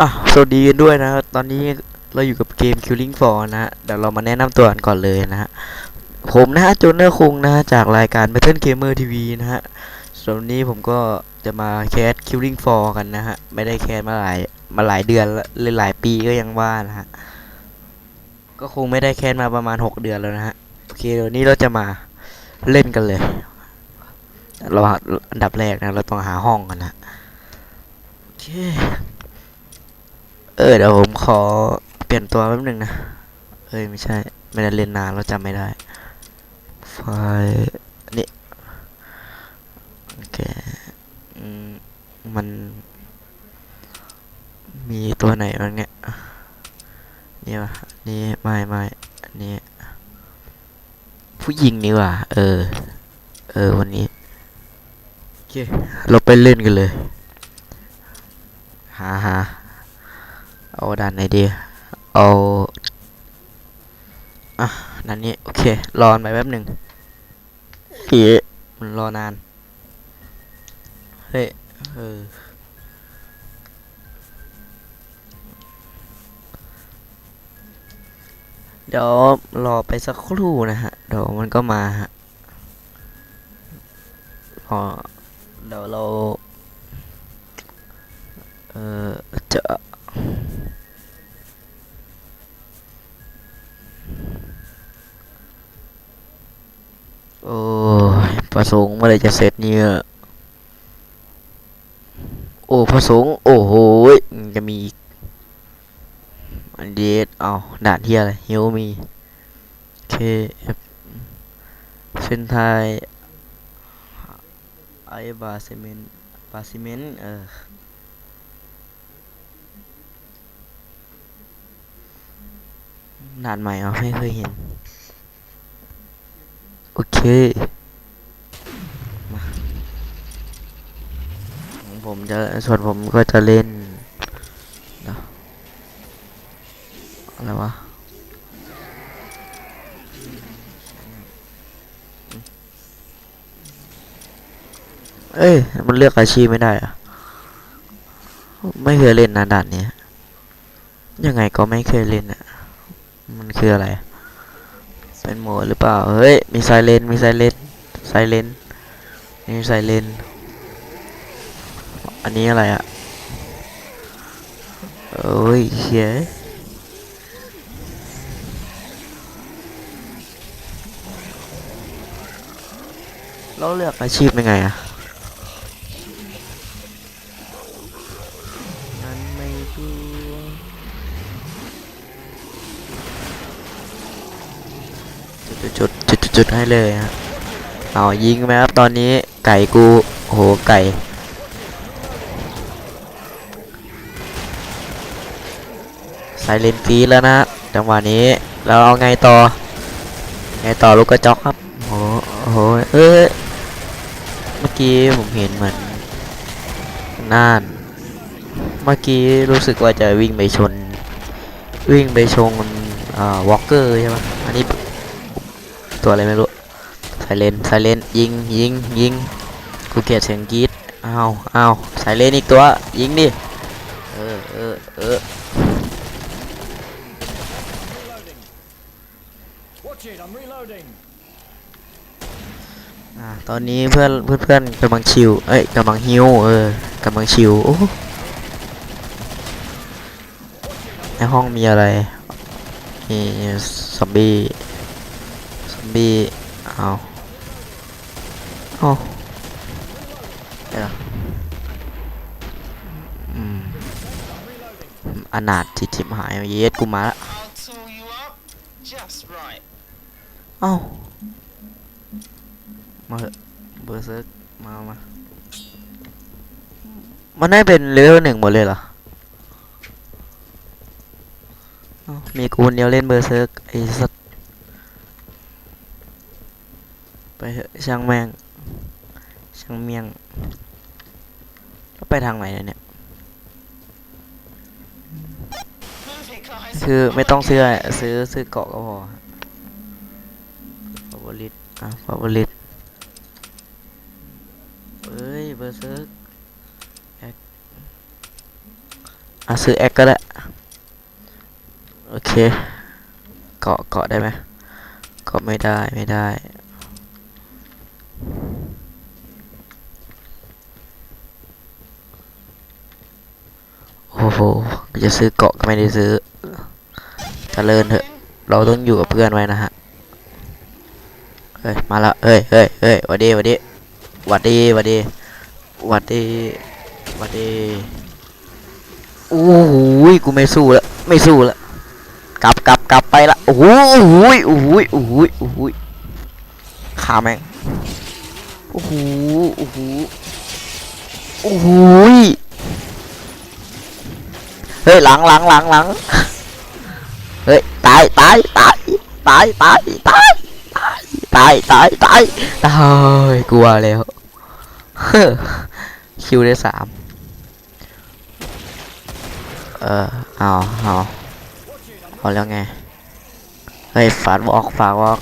อะสวัสดีกันด้วยนะตอนนี้เราอยู่กับเกม Killing f o r นะฮะเดี๋ยวเรามาแนะนำตัวกันก่อนเลยนะฮะผมนะฮะโจนเนอร์คุงนะฮะจากรายการ Battle Gamer TV นะฮะส่วนนี้ผมก็จะมาแคส Killing f o r กันนะฮะไม่ได้แคสมาหลายมาหลายเดือนละเลยหลายปีก็ยังว่านะฮะก็คงไม่ได้แคสมาประมาณ 6 เดือนแล้วนะฮะโอเคเดี๋ยวนี้เราจะมาเล่นกันเลยเราอันดับแรกนะเราต้องหาห้องกันนะโอเค เออเดี๋ยวผมขอเปลี่ยนตัวแป๊บนึงนะ เอ้ยไม่ใช่ ไม่ได้เล่นนานแล้วจำไม่ได้ ไฟล์นี่โอเคมัน มีตัวไหนบ้างเนี่ยนี่วะนี่ไม่ไม่นนี้ผู้หญิงนี่ว่ะเออ เออวันนี้โอเคเราไปเล่นกันเลย หาหา เอาด้านไหนดี เอาอะนั่นนี้ โอเค รอนไปแป๊บหนึ่งเฮ้ยมันรอนาน เฮ้ยเออเดี๋ยวรอไปสักครู่นะฮะ เดี๋ยวมันก็มาฮะรอเดี๋ยวเรา เออจะ ระสงค์เมื่อไรจะเสร็จเนี่ย โอ้ประสงค์โอ้โหจะมีอีกอันเดดเอาด่านที่อะไรเฮลมีเคเส้นไทยไอบาซิเมนบาซิเมนเออด่านใหม่เหรอไม่เคยเห็น โอเคมาของ ผมจะส่วนผมก็จะเล่นเดี๋ยวอะไรวะเอ้ย มันเลือกอาชีพไม่ได้อะไม่เคยเล่นนะด่านเนี้ยยังไงก็ไม่เคยเล่นอะมันคืออะไร เป็นโหมดหรือเปล่า เฮ้ย มีไซเลน มีไซเลน ไซเลนนี่ไซเลน อันนี้อะไรอะโอ้ยเฮ้ยเราเลือกอาชีพยังไงอะนั้นไม่รู้จุดจุดจุดจุดจุดให้เลยฮะเอายิงไหมครับตอนนี้ไก่กูโหไก่ ไซเลนฟีแล้วนะจังหวะนี้เราเอาไงต่อ ไงต่อลูกกระจอกครับโอ้โหโหเอ้ยเมื่อกี้ผมเห็นเหมือนน่าน เมื่อกี้รู้สึกว่าจะวิ่งไปชน วิ่งไปชนอ่าวอล์กเกอร์ใช่ไหมอันนี้ตัวอะไรไม่รู้ไซเลนไซเลนยิงยิงยิงกูเกลียดเสียงกีดอ้าวอ้าวไซเลนอีกตัวยิงดิเออเออเออ Watch it, I'm reloading. อ่าตอนนี้เพื่อนเพื่อนเพื่อนกำลังชิวเอ้ยกำลังฮิวเออกำลังชิวโอ้ในห้องมีอะไรมีซอมบี้ซอมบี้เอาเอาเดี๋ยวนะอืมอนาถจิตจิบหายเย็ดกูมาละ I'll tool you up just right. เอ้ามาเถอะเบอร์เซิร์กมามา มันได้เป็นเลเวลหนึ่งหมดเลยเหรอเอ้ามีกูคนเดียวเล่นเบอร์เซิร์กไอ้สัตว์ไปเถอะช่างแม่ง ช่างเมียงแล้วไปทางไหนเนี่ยเนี่ย Move it, guys. คือไม่ต้องซื้ออะไรซื้อซื้อเกาะก็พอ ฟาบริตอะฟาบริตเอ้ยเบอร์เซิร์กแอคอะซื้อแอคก็ได้ โอเค เกาะเกาะได้ไหมเกาะไม่ได้ไม่ได้โอ้โห จะซื้อเกาะก็ไม่ได้ซื้อเจริญเถอะ เราต้องอยู่กับเพื่อนไว้นะฮะ เฮ้ยมาล้วเฮ้ยเฮ้ยเฮ้ยหวัดดีหวัดดีหวัดดีหวัดดีหวัดดีวัดดีโอ้โหกูไม่สู้ล้วไม่สู้ล้วกลับกลับกลับไปละโอ้โหโอ้โหโอ้โหโอ้โหขาแม่งโอ้โหโอ้โหโอ้โหเฮ้ยหลังหลังหลังหลังเฮ้ยตายตายตายตายตายตาย ตายตายตายตายกลัวแล้วเฮ้อคิวได้สามเออเอาเอาเอาแล้วไงเฮ้ยฝาดวอกฝาดวอก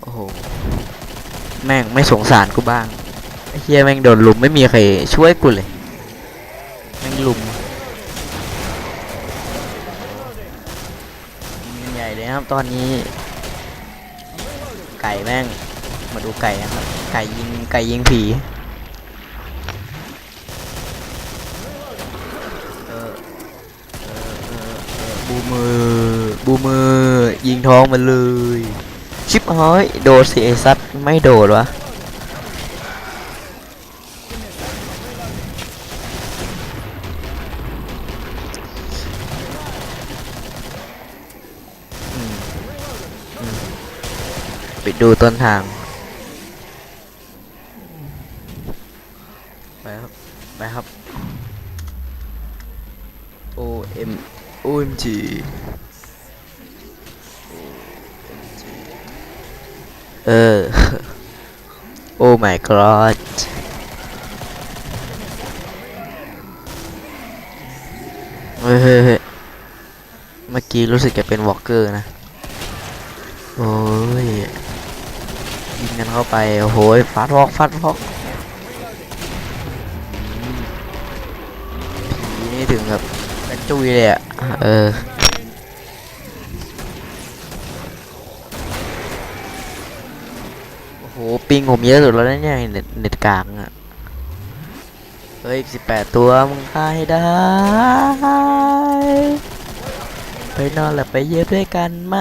โอ้โหแม่งไม่สงสารกูบ้างเฮียแม่งโดนลุมไม่มีใครช่วยกูเลยแม่งลุม นะครับตอนนี้ ไก่แม่ง มาดูไก่นะครับ ไก่ยิงไก่ยิงผีเออเออเออบูมือบูมือยิงท้องมันเลย ชิปหอยโดดสิไอซัดไม่โดดวะอืมอืมไปดูต้นทางไปครับไปครับ O M O M G เออ โอ้ my god เฮ้ยเมื่อกี้รู้สึกจะเป็นวอล์กเกอร์นะ โอ้ย กันเข้าไป โอ้โหฟาดวอกฟาดวอกผีนี่ถึงกับกระจุยเลยอะเออโอ้โหปิงผมเยอะสุดแล้วนะเนี่ยเน็ตเน็ตกลางอะเฮ้ยสิบแปดตัวมึงฆ่าให้ได้ไปนอนหลับไปเย็บด้วยกันไหม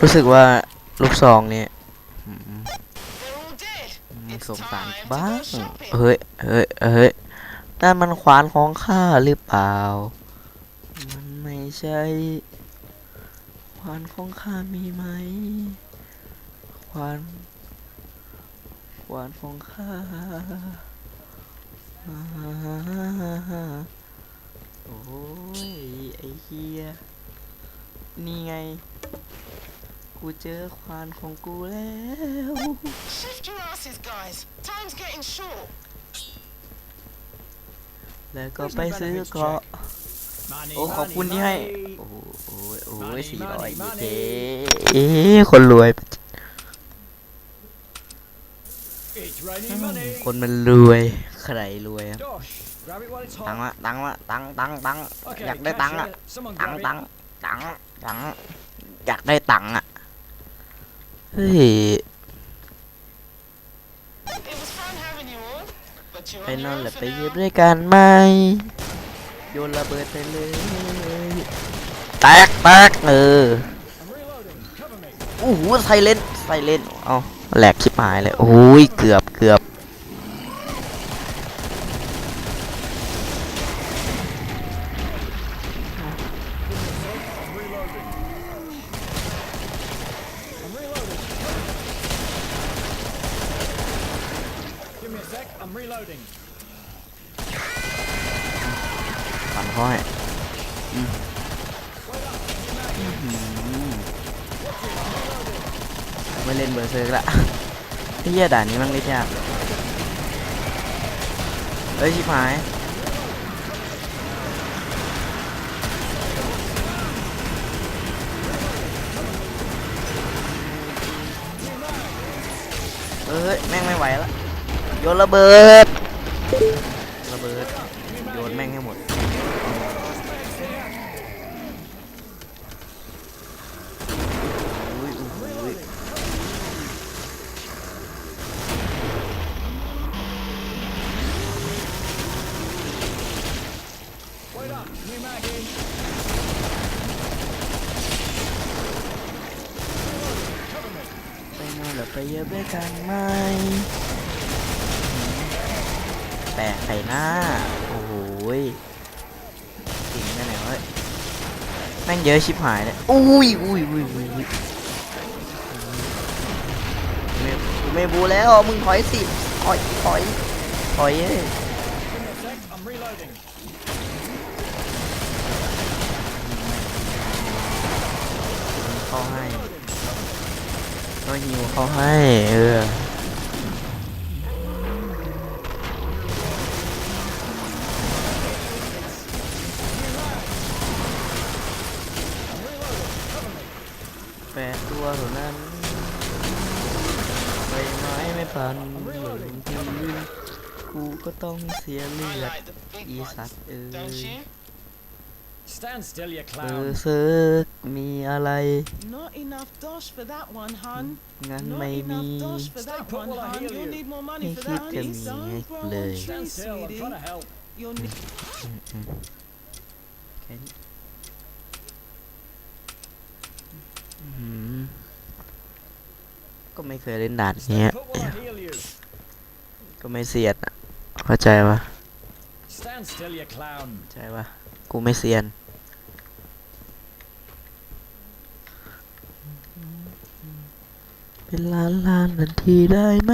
รู้สึกว่าลูกซองเนี่ยอืม They're all dead. อืม It's สงสาร time to บ้าง go shopping. เฮ้ยเฮ้ยเฮ้ยนั่นมันขวานของข้าหรือเปล่า มันไม่ใช่ ขวานของข้ามีไหม ขวาน ขวานของข้าอ่าโอ้ยไอ้เฮียนี่ไง กูเจอขวานของกูแล้ว Shift your asses, guys. Time's getting short. แล้วก็ไปซื้อเกาะ Money, โอ้ขอบ money, คุณที่ให้ money. โอ้โหโอ้ยโอ้ย Money, สี่ร้อย money, ยี่ money เคเอ๊ะคนรวย It's raining money. คนมันรวย ใครรวยครับ Dosh, grab it while it's ตัง hot. ค์ละตังค์ละตังค์ตังค์ตังค์ Okay, อยากได้ cash ตังค์ in. อะ Someone ตัง grab ค์ it. ตังค์ตังค์ตังค์อยากได้ตังค์อะ เฮ้ยไปนอนหลับไปยืมด้วยกันไหมโยนระเบิดไปเลยแตกแตกเออโอ้โหไซเลนไซเลนเอาแหลกชิบหายเลยโอ้ยเกือบเกือบ ด่านนี้มันไม่ยากเฮ้ยชิบหายเฮ้ยแม่งไม่ไหวละโยนระเบิดระเบิด ยอะชิบหายเลยอุ้ยอุ้ยอุ้ยอุ้ยอุ้ยไม่ไม่บูแล้ว มึงถอยสิถอยถอยถอยเอ้ย Give me a sec. I'm reloading. เข้าให้ก็หิวเข้าให้เออ กูก็ต้องเสียเลื I อด like the big อี ones, สัตว์เอ don't อ you? Stand still, you เออ clown. เซิกมีอะไร Not enough dosh for that one, hun. งั้น Not ไม่มี enough dosh for Stay that put one, while I hun. heal You'll you. need more money Hey, for keep that. them Please here, don't grow on Blue. trees, Stand still. I'm sweetie. trying to help. You'll need อืมอืมแค่นี้อืมก็ไม่เคยเล่นด่านเนี้ Stay ย put while I heal you. ก็ไม่เสียดอะ เข้าใจปะ Stand still, you clown. เข้าใจปะกูไม่เซียน เป็นล้านล้านนาทีได้ไหม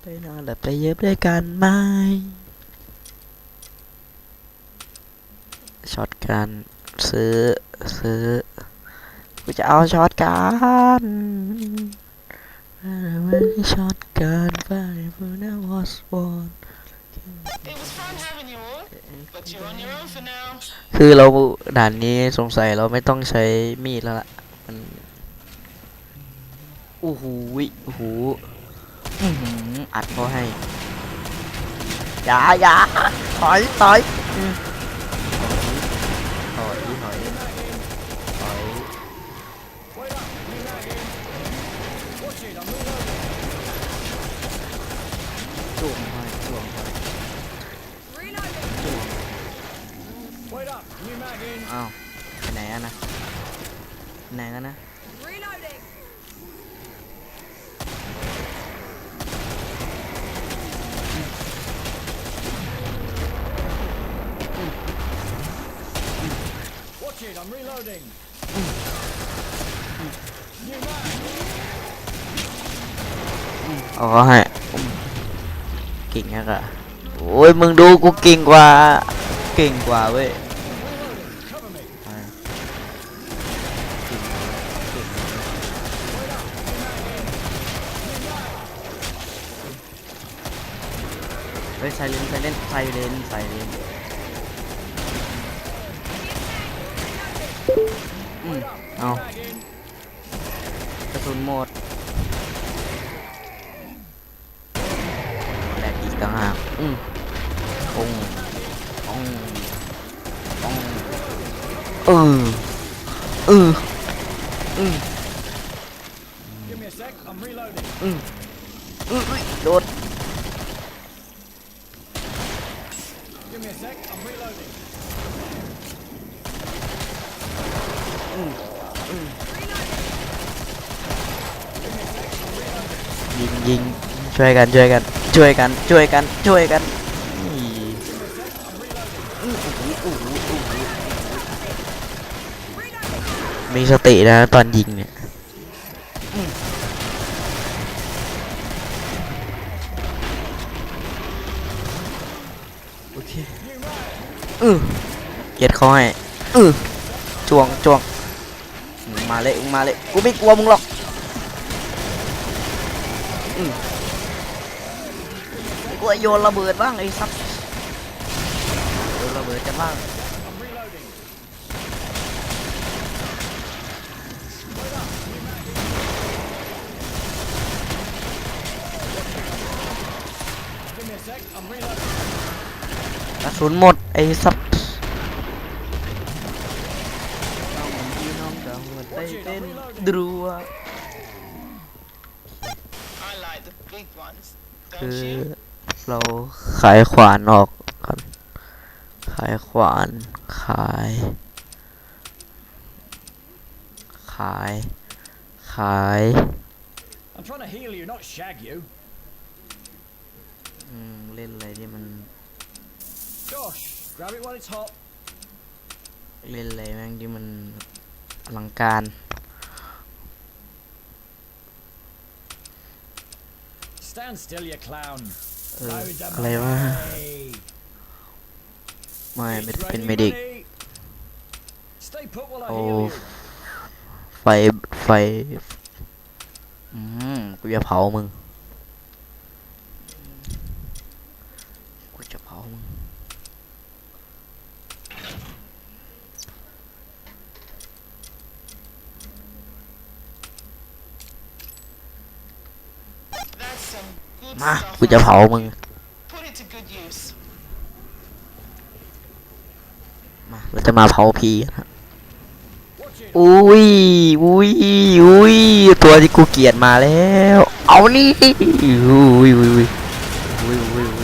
ไปนอนหลับไปเย็บด้วยกันไหมช็อตกันซื้อ ซื้อ กูจะเอาช็อตกัน ไม่ช็อตกันไปเพื่อนวอสบอล It was fun having you all, but you're on your own for now. คือเราด่านนี้สงสัยเราไม่ต้องใช้มีดแล้วล่ะ มันโอ้โหโอ้โหอื้อหืออัดเขาให้อย่าอย่าถอยถอยอืมถอยถอยถอย Wait up. New mag in. Watch it. I'm reloading. จุ่มถอยจุ่มถอยจุ่ม Wait up. New mag in. อ้าวไปไหนอะนะไปไหนกันนะเอาเขาให้เก่งนักอะโอ้ยมึงดูกูเก่งกว่า เก่งกว่าเว้ย Cover me. อ่าเก่งกว่าเก่งกว่าเฮ้ย ไซเลนไซเลนไซเลนไซเลนอืมเอา Mag in. กระสุนหมดแลกอีกต่างหากอืมปงปงปงเออเอออืม Give me a sec. I'm reloading. อืมอืมอุ๊ยโดน Give me a sec. I'm reloading. ยิงยิง ช่วยกันช่วยกันช่วยกันช่วยกันช่วยกันนี่อื้ออื้ออื้ออื้ออื้อมีสตินะตอนยิงเนี่ยอืมโอเคอือเก็ดเขาให้อือจวงจวงมึงมาเลยมึงมาเลยกูไม่กลัวมึงหรอก อ้โยนระเบิดบ้างไอ้ซับโยนระเบิดจะบ้างกระสุนหมดไอ้ซับดูว่คือ เราขายขวานออกก่อนขายขวานขาย ขาย ขาย I'm trying to heal you, not shag you. อืมเล่นอะไรที่มัน Gosh, grab it while it's hot. เล่นอะไรแม่งที่มันอลังการ Stand still, you clown. อะไรวะไม่ไม่เป็นเมดิกโอ้ไฟไฟ อืมกูจะเผามึง กูจะเผามึง That's some good มา stuff. กูจะเผามึง Put it to good use. มาเราจะมาเผาผีกันฮะ Watch it. อุ้ยอุ้ยอุ้ยตัวที่กูเกลียดมาแล้ว เอานี่อุ้ยอุ้ยอุ้ยอุ้ยอุ้ย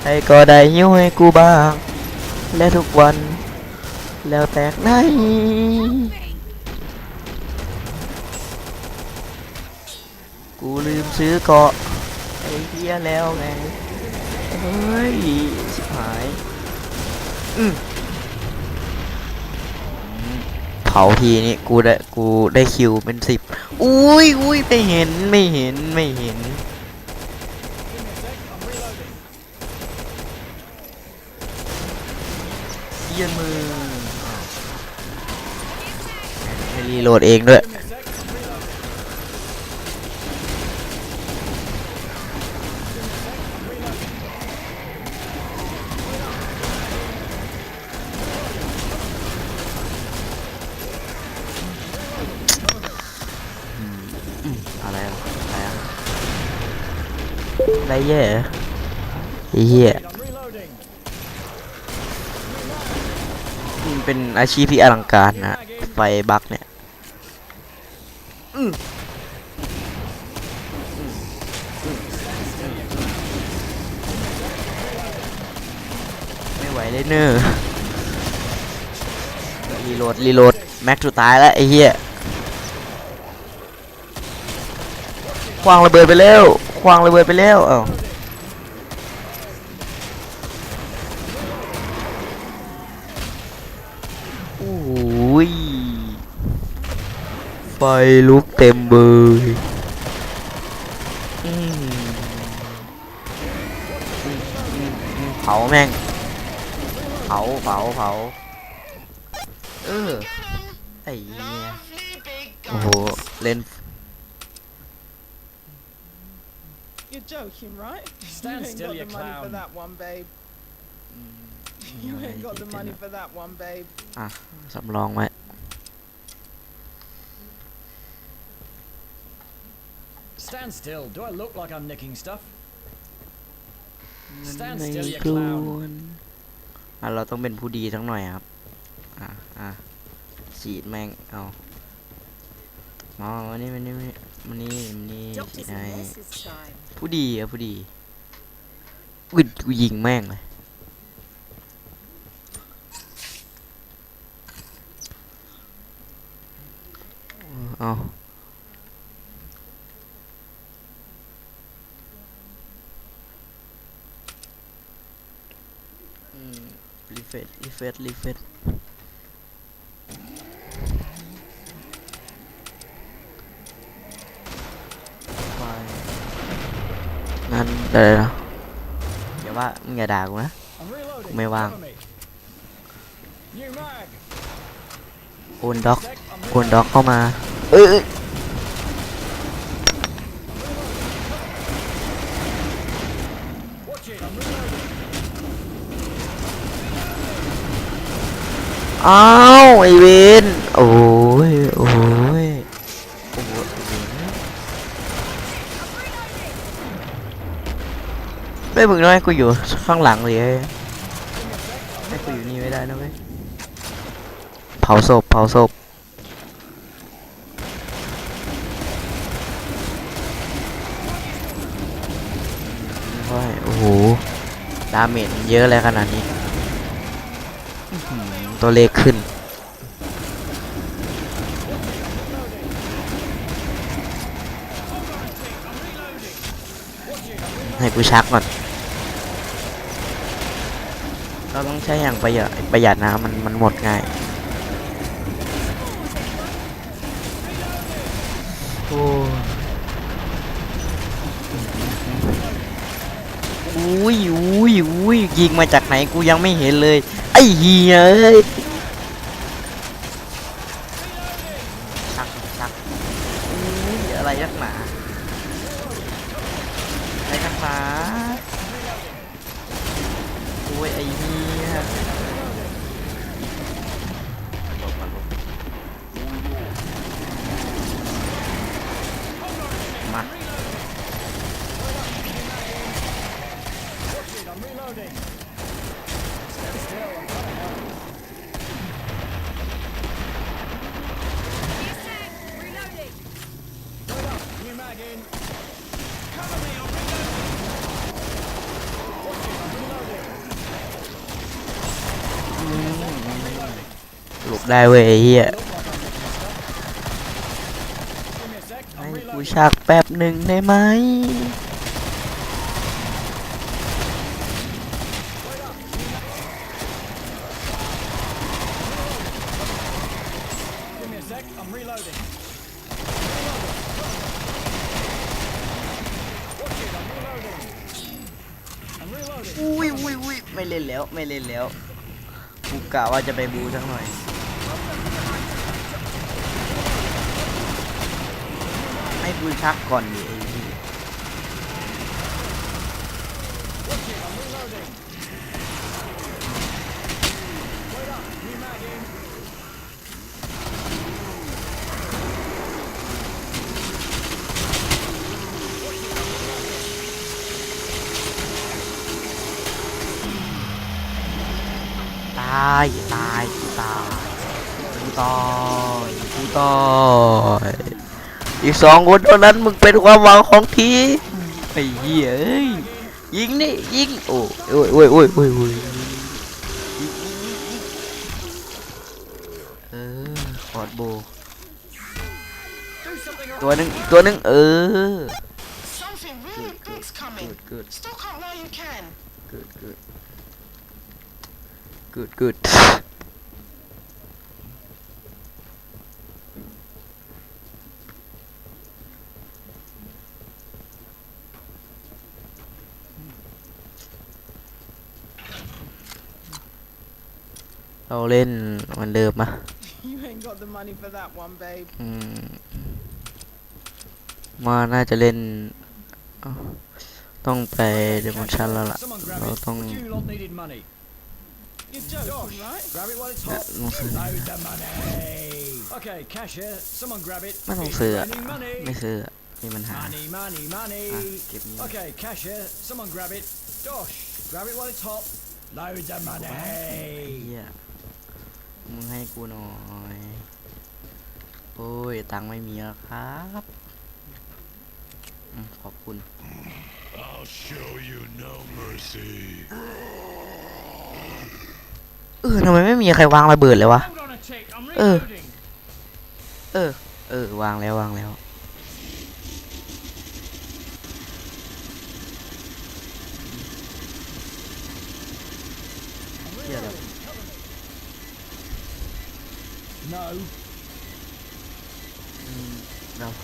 ใครก็ได้ยิ้วให้กูบ้าง และทุกวัน แล้วแตกไหนกูลืมซื้อเกาะไอ้เหี้ยแล้วไงเฮ้ยชิบหายอืมเผาทีนี่กูได้กูได้คิวเป็นสิบอุ้ยอุ้ยไม่เห็นไม่เห็นไม่เห็น เยี่ยมมือให้รีโหลดเองด้วย Give me a sec. I'm reloading. อะไรอะอะไรอะอะไรเย่ไอ้เหี้ย I'm reloading. มัน เป็นอาชีพที่อลังการนะไฟบักเนี่ยไม่ไหวเลยเนอะรีโหลดรีโหลดแม็กสุดท้ายแล้วไอ้เหี้ยควางระเบิดไปแล้วควางระเบิดไปแล้วเอ้าโอ้ย ไฟลุกเต็มเบยอืมอืมอืมอืมเผาแม่ง เผาเผาเผาเออ Get 'em. ไอ้ เหี้ย Lovely big โอ้โห guns. เล่น You're joking, right? Stand you ain't still, got you the money for clown. that one, babe. You ain't got the money for that one, babe. สำรองไว้ Stand still. Do I look like I'm nicking stuff? Stand ไม่ still, you กลัว clown. อะเราต้องเป็นผู้ดีทั้งหน่อยครับ อะอะฉีดแม่ง เอามาวันนี้วันนี้วันนี้วันนี้ฉีดให้ผู้ดีอะผู้ดีอุ้ยกูยิงแม่งเลย เอาอืมรีเฟรชรีเฟรชรีเฟรชไปงั้นเดี๋ยวนะอย่าว่ามึงอย่าด่ากูนะ I'm reloading. Mày vàng. Cover me. New mag. โอนด็อก Sec. I'm โอนด็อกเข้ามา เอ้ยเอ้าวไอเวนโอ้ยโอ้ยโอ้โหไอ้เวนไม่มึงน้อยกูอยู่ข้างหลังเลยเอ้ยให้กูอยู่นี่ไม่ได้นะเว้ยเผาศพเผาศพโอ้ยโอ้โหดาเมจเยอะเลยขนาดนี้ ตัวเลขขึ้น ให้กูชักก่อน เราต้องใช้อย่างประหยัดประหยัดนะมันมันหมดง่าย อุ้ยอุ้ยอุ้ยยิงมาจากไหนกูยังไม่เห็นเลย ไอ้เหี้ยเอ้ยชักชักอุ้ยอะไรนักหนาอะไรนักหนาโอ้ยไอ้เหี้ยมา I'm reloading. Stand still. I'm trying to help. Wait up. New mag in. Cover me. I'm reloading. Watch it. I'm reloading. หลบ ได้เว้ยไอ้เหี้ย Look like I'm getting stuck. Give me a sec. ให้ I'm กู reloading. ชักแป๊บหนึ่งได้ไหม Give me a sec. I'm reloading. Watch it. I'm reloading. I'm reloading. อุ้ยอุ้ยอุ้ยไม่เล่นแล้ว ไม่เล่นแล้ว กูกะว่าจะไปบูสักหน่อย ให้กูชักก่อนดิไอ้เหี้ย Watch it. I'm reloading. Wait up. New mag in. ตายตายตายกูตายกูตาย อีกสองคนเท่านั้นมึงเป็นความหวังของทีไอ้เหี้ยยิงนี่ยิงโอ้โอ้ยโอ้ยโอ้ยโอ้ยโอ้ยเออคอร์ดโบตัวหนึ่งอีกตัวหนึ่งเออ really big's coming. good good Stock up while you can. good good good good เราเล่นเหมือนเดิมมะ You ain't got the money for that one, babe. อืมมาน่าจะเล่นเอ้าต้องไปเดโมชั่นแล้วล่ะ Someone grab เรา it. ต้อง You lot needed money. You joke, right? Grab it while it's hot. ลงซื้อ Load the money. Okay, cash here. Someone grab it. ไม่ต้องซื้ออะ Any money? ไม่ซื้ออะมีปัญหา Money, money, money. อะเก็บนี้ Okay, cash here. Someone grab it. Dosh, grab it while it's hot. Load the ไอ้ money. เหี้ย มึงให้กูหน่อย โอ้ย ตังค์ไม่มีแล้วครับอืมขอบคุณ I'll show you no mercy. เออทำไมไม่มีใครวางระเบิดเลยวะ Hold on a tick. I'm Uh. reloading. เออ เออ วางแล้ววางแล้ว เหี้ยอะไรวะ No. เรา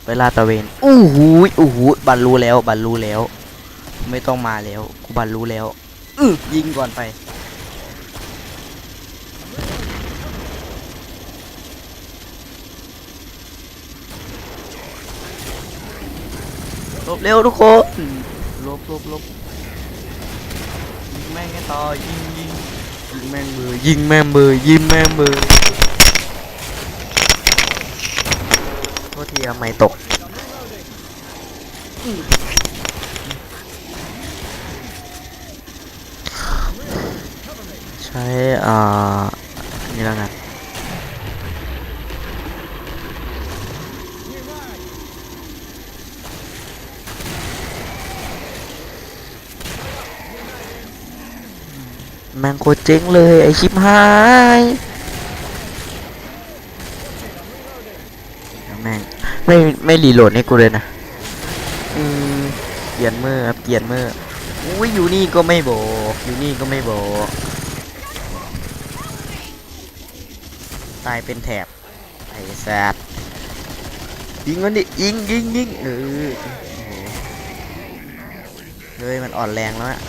ไปลาดตระเวนอู้หูยอู้หูยบรรลุแล้วบรรลุแล้ว ไม่ต้องมาแล้วกูบรรลุแล้วอือยิงก่อนไปลบเร็วทุกคนลบลบลบยิงแม่งให้ต่อยิงยิงยิงแม่งมือยิงแม่งมือยิงแม่งมือ ทีทำไมตกใช้อ่านี่แล้วกันแมงโคตรเจ๊งเลยไอชิบหายแม่ง ไม่ไม่รีโหลดให้กูเลยนะอืมเกลียนเมื่อครับเกลียนเมื่ออุ้ยอยู่นี่ก็ไม่บอกอยู่นี่ก็ไม่บอกตายเป็นแถบไอ้แซดยิงมันดิยิงยิงยิงเออโอ้โหเฮ้ยมันอ่อนแรงแล้วอะ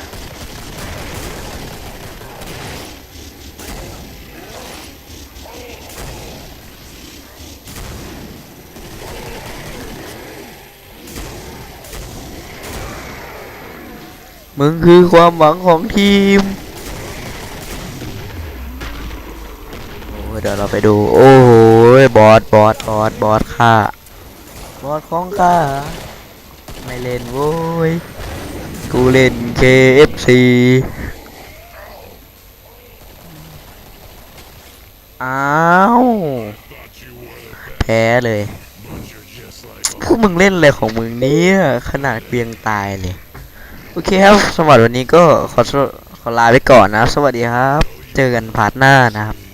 มึงคือความหวังของทีม โอ้เดี๋ยวเราไปดู โอ้โหบอสบอสบอสบอสค่ะบอสของข้าไม่เล่นโว้ย กูเล่น KFC อ้าวแพ้เลยพวกมึงเล่นอะไรของมึงเนี่ย ขนาดเกรียงตายเลย อเคครับสำหรับวันนี้ก็ขอขอลาไปก่อนนะสวัสดีครับ เจอกันพาร์ทหน้านะครับ